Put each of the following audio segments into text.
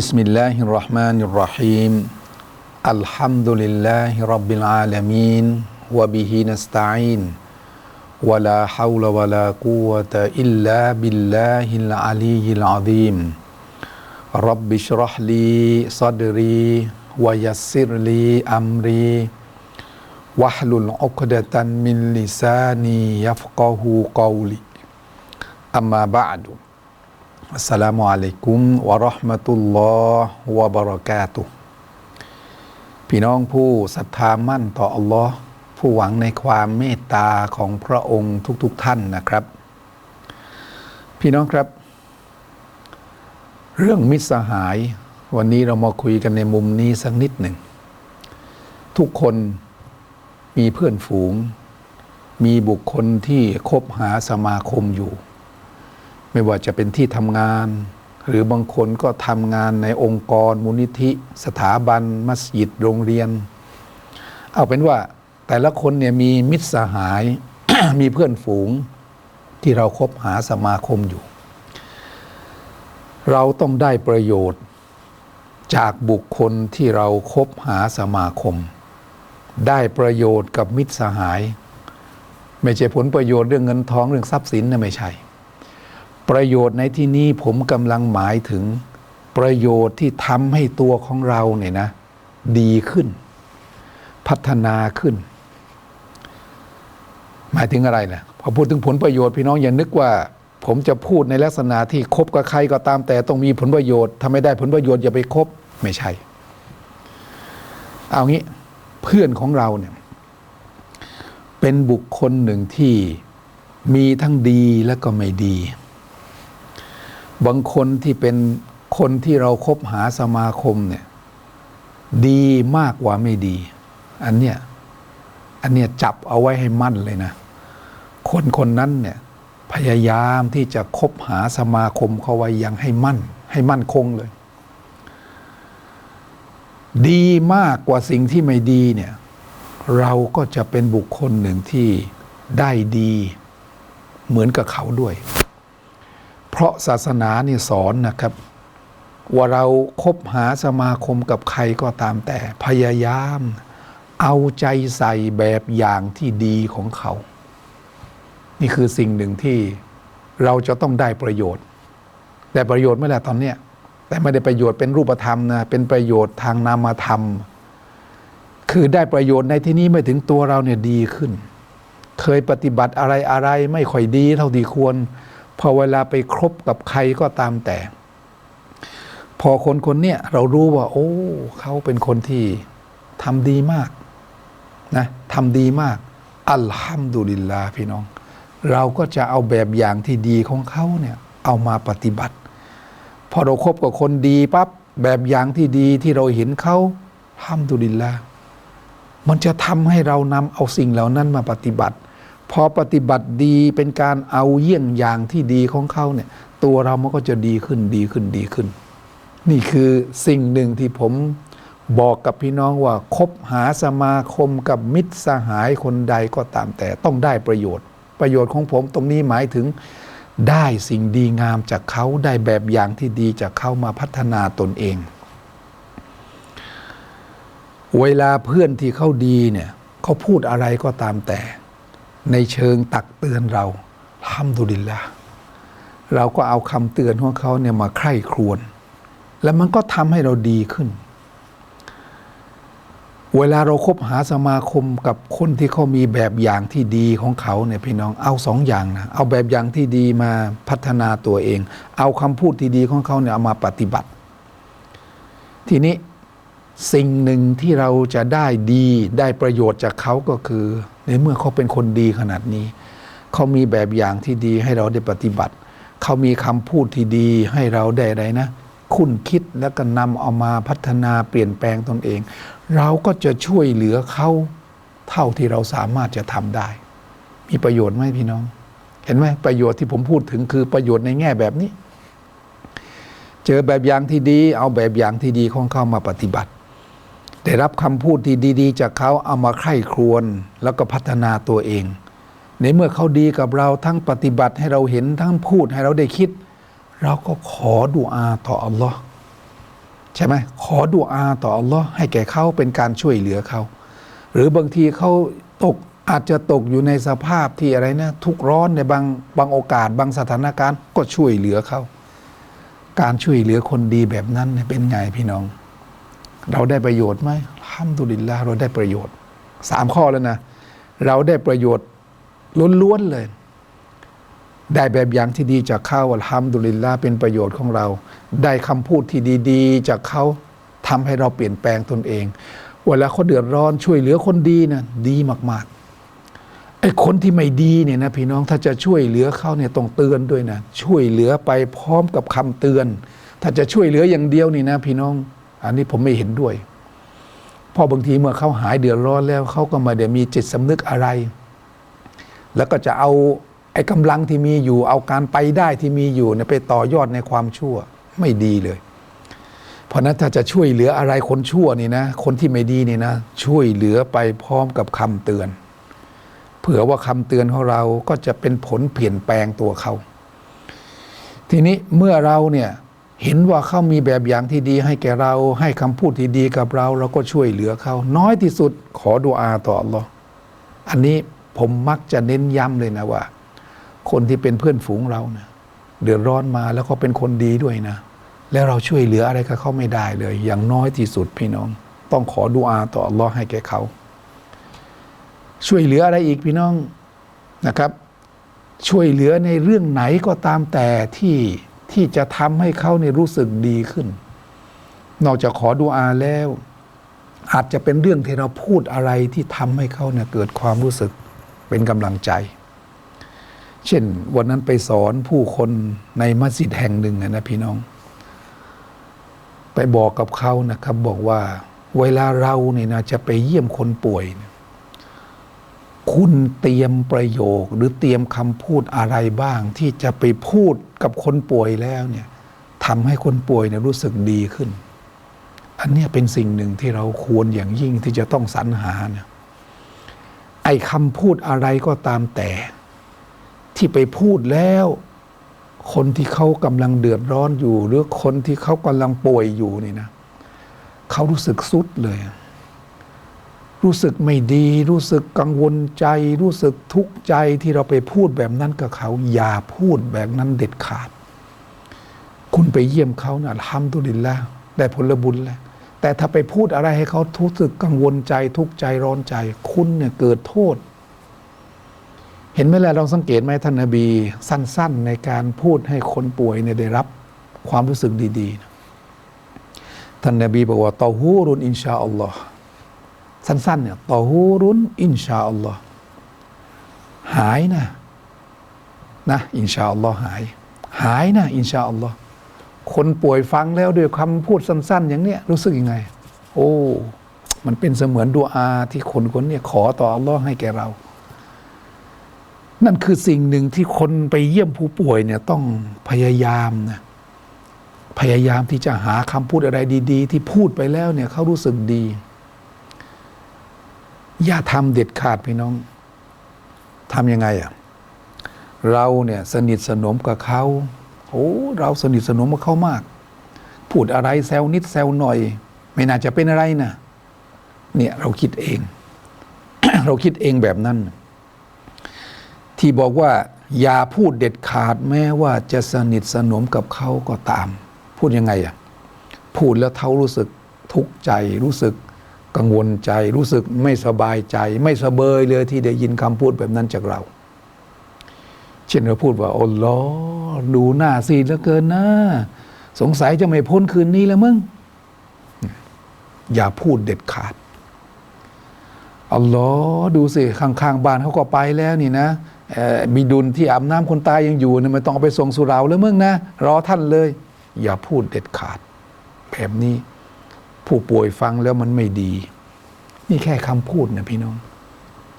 بسم الله الرحمن الرحيم الحمد لله رب العالمين وبه نستعين ولا حول ولا قوة إلا بالله العلي العظيم رب اشرح لي صدري ويسر لي أمري واحلل عقدة من لساني يفقه قولي أما بعد อัสสลามุอะลัยกุมวะราะห์มะตุลลอฮ์วะบะเราะกาตุพี่น้องผู้ศรัทธามั่นต่ออัลลอฮ์ผู้หวังในความเมตตาของพระองค์ทุกๆทท่านนะครับ พี่น้องครับ เรื่องมิตรสหาย วันนี้เรามาคุยกันในมุมนี้สักนิดหนึ่ง ทุกคนมีเพื่อนฝูง มีบุคคลที่คบหาสมาคมอยู่ ไม่ว่าจะเป็นที่ทำงาน หรือบางคนก็ทำงานในองค์กรมูลนิธิ สถาบัน มัสยิดโรงเรียน เอาเป็นว่าแต่ละคนเนี่ยมีมิตรสหาย มีเพื่อนฝูงที่เราคบหาสมาคมอยู่ เราต้องได้ประโยชน์จากบุคคลที่เราคบหาสมาคม ได้ประโยชน์กับมิตรสหาย ไม่ใช่ผลประโยชน์เรื่องเงินทองเรื่องทรัพย์สินนะไม่ใช่ ประโยชน์ในที่นี้ผมกำลังหมายถึงประโยชน์ที่ทำให้ตัวของเราเนี่ยนะ ดีขึ้น พัฒนาขึ้น หมายถึงอะไรนะพอพูดถึงผลประโยชน์พี่น้องอย่านึกว่า ผมจะพูดในลักษณะที่คบกับใครก็ตามแต่ต้องมีผลประโยชน์ถ้าไม่ได้ผลประโยชน์อย่าไปคบไม่ใช่ เอางี้เพื่อนของเราเนี่ย เป็นบุคคลหนึ่งที่มีทั้งดีและก็ไม่ดี บางคนที่เป็นคนที่เราครบหาสมาคมเนี่ยดีมากกว่าไม่ดี อันเนี้ยอันเนี้ยจับเอาไว้ให้มั่นเลยนะ คนคนนั้นเนี่ยพยายามที่จะคบหาสมาคมเขาไว้ยังให้มั่น ให้มั่นคงเลย ดีมากกว่าสิ่งที่ไม่ดีเนี่ยเราก็จะเป็นบุคคลหนึ่งที่ได้ดีเหมือนกับเขาด้วย เพราะศาสนาเนี่ยสอนนะครับ ว่าเราคบหาสมาคมกับใครก็ตามแต่พยายาม เอาใจใส่แบบอย่างที่ดีของเขา นี่คือสิ่งหนึ่งที่เราจะต้องได้ประโยชน์ แต่ประโยชน์ไม่แหละตอนเนี้ยแต่ไม่ได้ประโยชน์เป็นรูปธรรมนะเป็นประโยชน์ทางนามธรรม คือได้ประโยชน์ในที่นี้ไม่ถึงตัวเราเนี่ยดีขึ้น เคยปฏิบัติอะไรอะไรไม่ค่อยดีเท่าที่ควร พอเวลาไปครบกับใครก็ตามแต่ พอคนคนเนี้ยเรารู้ว่า โอ้เขาเป็นคนที่ทำดีมากนะทำดีมาก อัลฮัมดุลิลลาห์พี่น้อง เราก็จะเอาแบบอย่างที่ดีของเขาเนี่ยเอามาปฏิบัติ พอเราครบกับคนดีปั๊บแบบอย่างที่ดีที่เราเห็นเขาฮัมดุลิลลาห์มันจะทำให้เรานำเอาสิ่งเหล่านั้นมาปฏิบัติ พอปฏิบัติดีเป็นการเอาเยี่ยงอย่างที่ดีของเขาเนี่ย ตัวเรามันก็จะดีขึ้นดีขึ้นดีขึ้น นี่คือสิ่งหนึ่งที่ผมบอกกับพี่น้องว่าคบหาสมาคมกับมิตรสหายคนใดก็ตามแต่ต้องได้ประโยชน์ ประโยชน์ของผมตรงนี้หมายถึงได้สิ่งดีงามจากเขาได้แบบอย่างที่ดีจากเขามาพัฒนาตนเอง เวลาเพื่อนที่เขาดีเนี่ยเขาพูดอะไรก็ตามแต่ ในเชิงตักเตือนเราทำดุลิลละเราก็เอาคำเตือนของเขาเนี่ยมาใคร่ครวญแล้วมันก็ทำให้เราดีขึ้น เวลาเราครบหาสมาคมกับคนที่เขามีแบบอย่างที่ดีของเขาเนี่ยพี่น้องเอาสองอย่างนะเอาแบบอย่างที่ดีมาพัฒนาตัวเอง เอาคำพูดที่ดีของเขาเนี่ยเอามาปฏิบัติ ทีนี้สิ่งหนึ่งที่เราจะได้ดีได้ประโยชน์จากเขาก็คือ ในเมื่อเขาเป็นคนดีขนาดนี้ เขามีแบบอย่างที่ดีให้เราได้ปฏิบัติ เขามีคำพูดที่ดีให้เราได้อะไรนะ คุณคิดแล้วก็นำเอามาพัฒนาเปลี่ยนแปลงตนเอง เราก็จะช่วยเหลือเขาเท่าที่เราสามารถจะทำได้ มีประโยชน์ไหมพี่น้อง เห็นไหมประโยชน์ที่ผมพูดถึงคือประโยชน์ในแง่แบบนี้ เจอแบบอย่างที่ดี เอาแบบอย่างที่ดีของเขามาปฏิบัติ ได้รับคำพูดที่ดี ๆ จากเขาเอามาไข้ครวนแล้วก็พัฒนาตัวเอง ในเมื่อเขาดีกับเราทั้งปฏิบัติให้เราเห็นทั้งพูดให้เราได้คิด เราก็ขอดุอาต่ออัลลอฮ์ใช่ไหมขอดุอาต่ออัลลอฮ์ให้แก่เขาเป็นการช่วยเหลือเขาหรือบางทีเขาตกอาจจะตกอยู่ในสภาพที่อะไรนะทุกร้อนในบางบางโอกาสบางสถานการณ์ก็ช่วยเหลือเขา การช่วยเหลือคนดีแบบนั้นเป็นไงพี่น้อง เราได้ประโยชน์ไหมห้ามดุลิลละเราได้ประโยชน์สามข้อแล้วนะ เราได้ประโยชน์ล้วนๆเลย ได้แบบอย่างที่ดีจากเขาอัลฮัมดุลิลละเป็นประโยชน์ของเรา ได้คำพูดที่ดีๆ จากเขาทำให้เราเปลี่ยนแปลงตนเอง เวลาเขาเดือดร้อนช่วยเหลือคนดีนะดีมากๆไอ้คนที่ไม่ดีเนี่ยนะพี่น้องถ้าจะช่วยเหลือเขาเนี่ยต้องเตือนด้วยนะช่วยเหลือไปพร้อมกับคำเตือน ถ้าจะช่วยเหลืออย่างเดียวนี่นะพี่น้อง อันนี้ผมไม่เห็นด้วย เพราะบางทีเมื่อเขาหายเดือดร้อนแล้วเขาก็ไม่ได้มีจิตสำนึกอะไร แล้วก็จะเอาไอ้กำลังที่มีอยู่ เอาการไปได้ที่มีอยู่เนี่ยไปต่อยอดในความชั่วไม่ดีเลย เพราะนั้นถ้าจะช่วยเหลืออะไรคนชั่วนี่นะคนที่ไม่ดีนี่นะ ช่วยเหลือไปพร้อมกับคำเตือน เผื่อว่าคำเตือนของเราก็จะเป็นผลเปลี่ยนแปลงตัวเขาทีนี้เมื่อเราเนี่ย เห็นว่าเขามีแบบอย่างที่ดีให้แก่เราให้คำพูดที่ดีกับเรา เราก็ช่วยเหลือเขาน้อยที่สุดขอดุอาต่ออัลลอฮ์อันนี้ผมมักจะเน้นย้ำเลยนะว่า คนที่เป็นเพื่อนฝูงเราเนะเดือดร้อนมาแล้วก็เป็นคนดีด้วยนะ แล้วเราช่วยเหลืออะไรกับเขาไม่ได้เลย อย่างน้อยที่สุดพี่น้อง ต้องขอดุอาต่ออัลลอฮ์ให้แก่เขา ช่วยเหลืออะไรอีกพี่น้องนะครับ ช่วยเหลือในเรื่องไหนก็ตามแต่ที่ ที่จะทำให้เขาเนี่ยรู้สึกดีขึ้น นอกจากขอดุอาแล้ว อาจจะเป็นเรื่องที่เราพูดอะไรที่ทำให้เขาเนี่ยเกิดความรู้สึกเป็นกำลังใจ เช่น วันนั้นไปสอนผู้คนในมัสยิดแห่งหนึ่งนะพี่น้อง ไปบอกกับเขานะครับบอกว่า เวลาเราเนี่ยนะจะไปเยี่ยมคนป่วยเนี่ย คุณเตรียมประโยคหรือเตรียมคำพูดอะไรบ้าง ที่จะไปพูดกับคนป่วยแล้วเนี่ยทำให้คนป่วยเนี่ยรู้สึกดีขึ้น อันนี้เป็นสิ่งหนึ่งที่เราควรอย่างยิ่งที่จะต้องสรรหาเนี่ยไอ้คำพูดอะไรก็ตามแต่ ที่ไปพูดแล้ว คนที่เขากำลังเดือดร้อนอยู่ หรือคนที่เขากำลังป่วยอยู่นี่นะเขารู้สึกสุดเลย รู้สึกไม่ดี รู้สึกกังวลใจ รู้สึกทุกข์ใจที่เราไปพูดแบบนั้นกับเขา อย่าพูดแบบนั้นเด็ดขาด คุณไปเยี่ยมเขานะทำตุลินแล้วได้ผลบุญแล้วแต่ถ้าไปพูดอะไรให้เขาทุกสึกกังวลใจ ทุกข์ใจร้อนใจ คุณเนี่ยเกิดโทษ เห็นไหมล่ะลองสังเกตไหมท่านนบีสั้น ๆ ในการพูดให้คนป่วยเนี่ยได้รับความรู้สึกดี ๆ ท่านนบีบอกว่าตอฮูรุนอินชาอัลลอฮ์ สั้นๆเนี่ยตอฮูรุนอินชาอัลลอฮ์หายนะนะอินชาอัลลอฮ์หาย หายนะอินชาอัลลอฮ์คนป่วยฟังแล้วด้วยคำพูดสั้น ๆ อย่างเนี้ยรู้สึกยังไง โอ้ มันเป็นเสมือนดูอาที่คนคนเนี้ขอต่ออัลลอฮ์ให้แก่เรา นั่นคือสิ่งหนึ่งที่คนไปเยี่ยมผู้ป่วยเนี่ยต้องพยายามนะพยายามที่จะหาคำพูดอะไรดี ๆ ที่พูดไปแล้วเนี่ยเขารู้สึกดี อย่าทำเด็ดขาดพี่น้องทำยังไงอะเราเนี่ยสนิทสนมกับเขาโอ้เราสนิทสนมกับเขามาก พูดอะไรแซวนิดแซวหน่อย ไม่น่าจะเป็นอะไรนะเนี่ยเราคิดเอง เราคิดเองแบบนั้น ที่บอกว่า อย่าพูดเด็ดขาดแม้ว่าจะสนิทสนมกับเขาก็ตาม พูดยังไงอะพูดแล้วเขารู้สึกทุกข์ใจรู้สึก กังวลใจรู้สึกไม่สบายใจ ไม่สบายเลยที่ได้ยินคำพูดแบบนั้นจากเรา เช่นเราพูดว่าโอ้ลอดูหน้าซีดเหลือเกินนะสงสัยจะไม่พ้นคืนนี้แล้วมึง อย่าพูดเด็ดขาดอัลลอฮ์ดูสิ ข้างๆบ้านเขาก็ไปแล้วนี่นะมีดุลที่อาบน้ำคนตายยังอยู่นะไม่ต้องเอาไปส่งสุราแล้วมึงนะ รอท่านเลย อย่าพูดเด็ดขาดแบบนี้ ผู้ป่วยฟังแล้วมันไม่ดี นี่แค่คำพูดนะพี่น้อง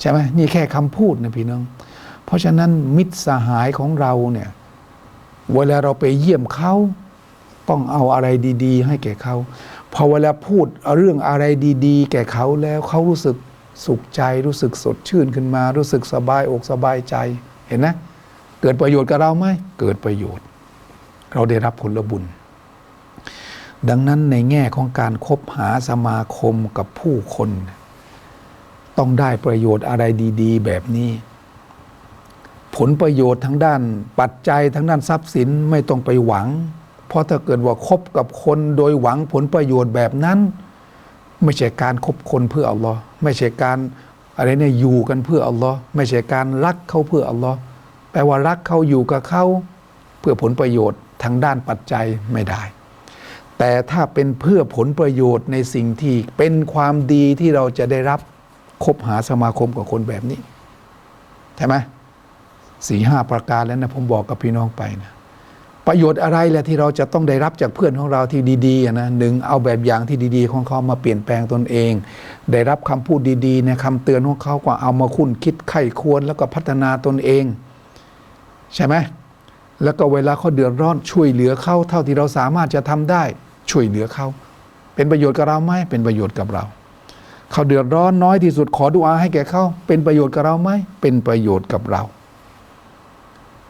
ใช่ไหมนี่แค่คำพูดนะพี่น้อง เพราะฉะนั้นมิตรสหายของเราเนี่ยเวลาเราไปเยี่ยมเขาต้องเอาอะไรดี ๆ ให้แก่เขาพอเวลาพูดเรื่องอะไรดี ๆ แก่เขาแล้วเขารู้สึกสุขใจ รู้สึกสดชื่นขึ้นมา รู้สึกสบายอกสบายใจเห็นนะเกิดประโยชน์กับเราไหมเกิดประโยชน์ เราได้รับผลบุญ ดังนั้นในแง่ของการคบหาสมาคมกับผู้คน ต้องได้ประโยชน์อะไรดี ๆ แบบนี้ ผลประโยชน์ทั้งด้านปัจจัยทั้งด้านทรัพย์สินไม่ต้องไปหวัง เพราะถ้าเกิดว่าคบกับคนโดยหวังผลประโยชน์แบบนั้น ไม่ใช่การคบคนเพื่ออัลลอฮ์ไม่ใช่การอะไรเนี่ยอยู่กันเพื่ออัลลอฮ์ไม่ใช่การรักเขาเพื่ออัลลอฮ์แปลว่ารักเขาอยู่กับเขาเพื่อผลประโยชน์ทางด้านปัจจัยไม่ได้ แต่ถ้าเป็นเพื่อผลประโยชน์ในสิ่งที่เป็นความดีที่เราจะได้รับคบหาสมาคมกับคนแบบนี้ ใช่ไหมสี่ห้าประการแล้วนะผมบอกกับพี่น้องไปนะประโยชน์อะไรแหละที่เราจะต้องได้รับจากเพื่อนของเราที่ดีๆนะหนึ่งเอาแบบอย่างที่ดีๆ ของเขามาเปลี่ยนแปลงตนเอง ได้รับคำพูดดีๆในคำเตือนของเขาก็เอามาคุ้นคิดไข้ควรแล้วก็พัฒนาตนเอง ใช่ไหมแล้วก็เวลาเขาเดือดร้อนช่วยเหลือเขาเท่าที่เราสามารถจะทำได้ ช่วยเหลือเขา เป็นประโยชน์กับเราไหมเป็นประโยชน์กับเรา เขาเดือดร้อนน้อยที่สุดขอดุอาให้แก่เขาเป็นประโยชน์กับเราไหมเป็นประโยชน์กับเรา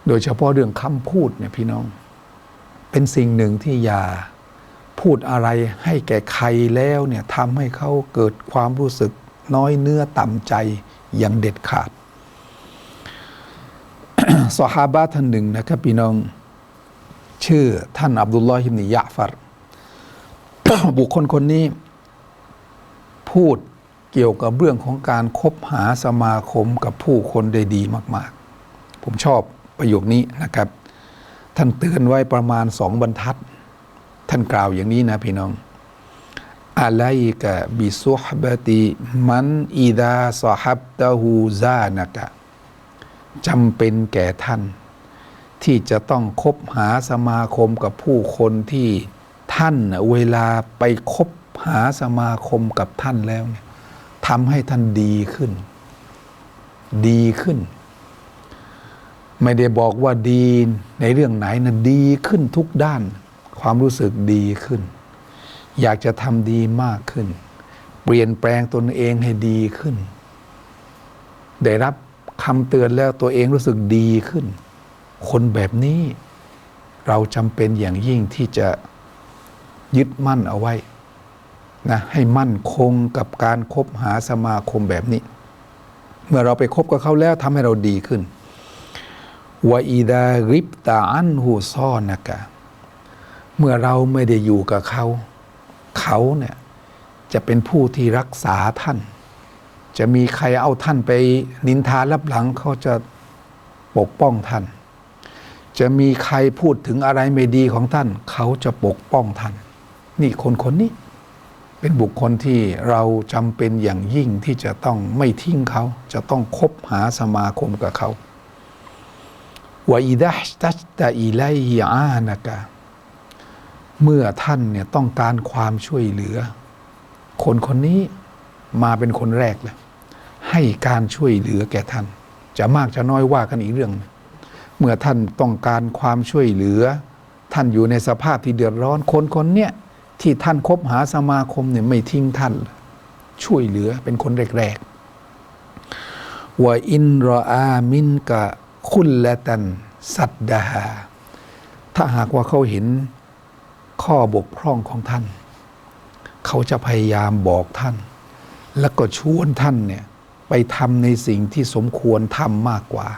โดยเฉพาะเรื่องคำพูดเนี่ยพี่น้อง เป็นสิ่งหนึ่งที่อย่าพูดอะไรให้แก่ใครแล้วเนี่ยทำให้เขาเกิดความรู้สึกน้อยเนื้อต่ำใจอย่างเด็ดขาดสฮาบะท่านหนึ่งนะครับพี่น้อง ชื่อท่านอับดุลลอฮิบนิยะฟัร บุคคลคนนี้ พูดเกี่ยวกับเรื่องของการคบหาสมาคมกับผู้คนได้ดีมาก ๆ ผมชอบประโยคนี้นะครับ ท่านเตือนไว้ประมาณสองบรรทัด ท่านกล่าวอย่างนี้นะพี่น้องอะไลกะบิซุฮบติมันอีดาซอฮับตะฮูซานกะจำเป็นแก่ท่าน ที่จะต้องคบหาสมาคมกับผู้คนที่ ท่านเวลาไปคบหาสมาคมกับท่านแล้วเนี่ยทำให้ท่านดีขึ้น ดีขึ้น ไม่ได้บอกว่าดีในเรื่องไหนนะดีขึ้นทุกด้าน ความรู้สึกดีขึ้น อยากจะทำดีมากขึ้น เปลี่ยนแปลงตนเองให้ดีขึ้น ได้รับคำเตือนแล้วตัวเองรู้สึกดีขึ้น คนแบบนี้เราจำเป็นอย่างยิ่งที่จะ ยึดมั่นเอาไว้นะให้มั่นคงกับการคบหาสมาคมแบบนี้ เมื่อเราไปคบกับเขาแล้วทำให้เราดีขึ้นวอีดาริบตาอันหูซ่อนนะกะเมื่อเราไม่ได้อยู่กับเขา เขาเนี่ยจะเป็นผู้ที่รักษาท่าน จะมีใครเอาท่านไปนินทารับหลังเขาจะปกป้องท่าน จะมีใครพูดถึงอะไรไม่ดีของท่าน เขาจะปกป้องท่าน นี่คนคนนี้ เป็นบุคคลที่เราจำเป็นอย่างยิ่งที่จะต้องไม่ทิ้งเขา จะต้องคบหาสมาคมกับเขาวอิดะฮตัชตะอิไลฮิอานะกะเมื่อท่านเนี่ยต้องการความช่วยเหลือ คนคนนี้มาเป็นคนแรกเลยให้การช่วยเหลือแก่ท่าน จะมากจะน้อยว่ากันอีกเรื่อง เมื่อท่านต้องการความช่วยเหลือ ท่านอยู่ในสภาพที่เดือดร้อนคนคนเนี้ย ที่ท่านคบหาสมาคมเนี่ยไม่ทิ้งท่าน ช่วยเหลือเป็นคนแรกๆว่าอินรออามินกะคุลละตัน สัตดาหาถ้าหากว่าเขาเห็นข้อบกพร่องของท่าน เขาจะพยายามบอกท่าน แล้วก็ชวนท่านเนี่ยไปทำในสิ่งที่สมควรทำมากกว่า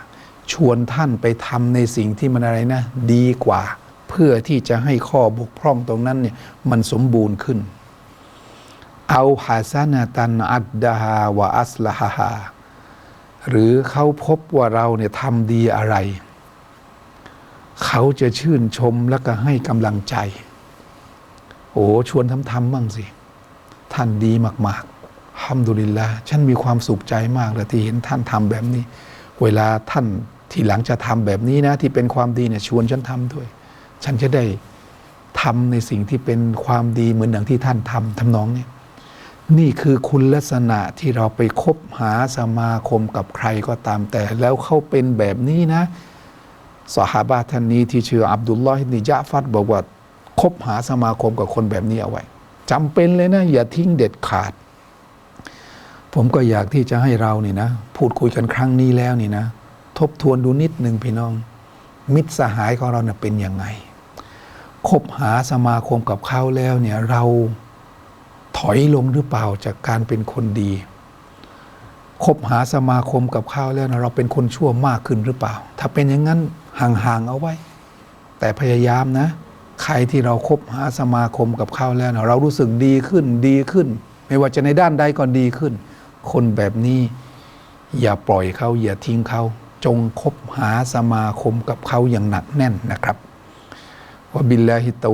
ชวนท่านไปทำในสิ่งที่มันอะไรนะ ดีกว่า เพื่อที่จะให้ข้อบกพร่องตรงนั้นเนี่ยมันสมบูรณ์ขึ้น เอาฮาซานาตันอัดดาฮาวะอัสลาฮาหรือเขาพบว่าเราเนี่ยทำดีอะไร เขาจะชื่นชมแล้วก็ให้กำลังใจ โอ้ชวนทำทำบ้างสิ ท่านดีมากๆฮัมดุลิลละฉันมีความสุขใจมากเลยที่เห็นท่านทำแบบนี้ เวลาท่านที่หลังจะทำแบบนี้นะ ที่เป็นความดีเนี่ยชวนฉันทำด้วย ฉันจะได้ทำในสิ่งที่เป็นความดีเหมือนอย่างที่ท่านทำทำนองเนี่ยนี่คือคุณลักษณะที่เราไปคบหาสมาคมกับใครก็ตามแต่ แล้วเขาเป็นแบบนี้นะสหาบาท่านนี้ที่ชื่ออับดุลลอฮินิยะฟัดบอกว่าคบหาสมาคมกับคนแบบนี้เอาไว้จำเป็นเลยนะ อย่าทิ้งเด็ดขาด ผมก็อยากที่จะให้เรานี่นะ พูดคุยกันครั้งนี้แล้วนี่นะ ทบทวนดูนิดหนึ่งพี่น้อง มิตรสหายของเราเนะ่ยเป็นยังไง คบหาสมาคมกับเขาแล้วเนี่ยเราถอยลงหรือเปล่าจากการเป็นคนดีคบหาสมาคมกับเขาแล้วนะเราเป็นคนชั่วมากขึ้นหรือเปล่า ถ้าเป็นอย่างนั้นห่างๆเอาไว้ แต่พยายามนะ ใครที่เราคบหาสมาคมกับเขาแล้วนะเรารู้สึกดีขึ้นดีขึ้น ไม่ว่าจะในด้านใดก็ดีขึ้น คนแบบนี้อย่าปล่อยเขาอย่าทิ้งเขาจงคบหาสมาคมกับเขาอย่างหนักแน่นนะครับ วะบิลลาฮิต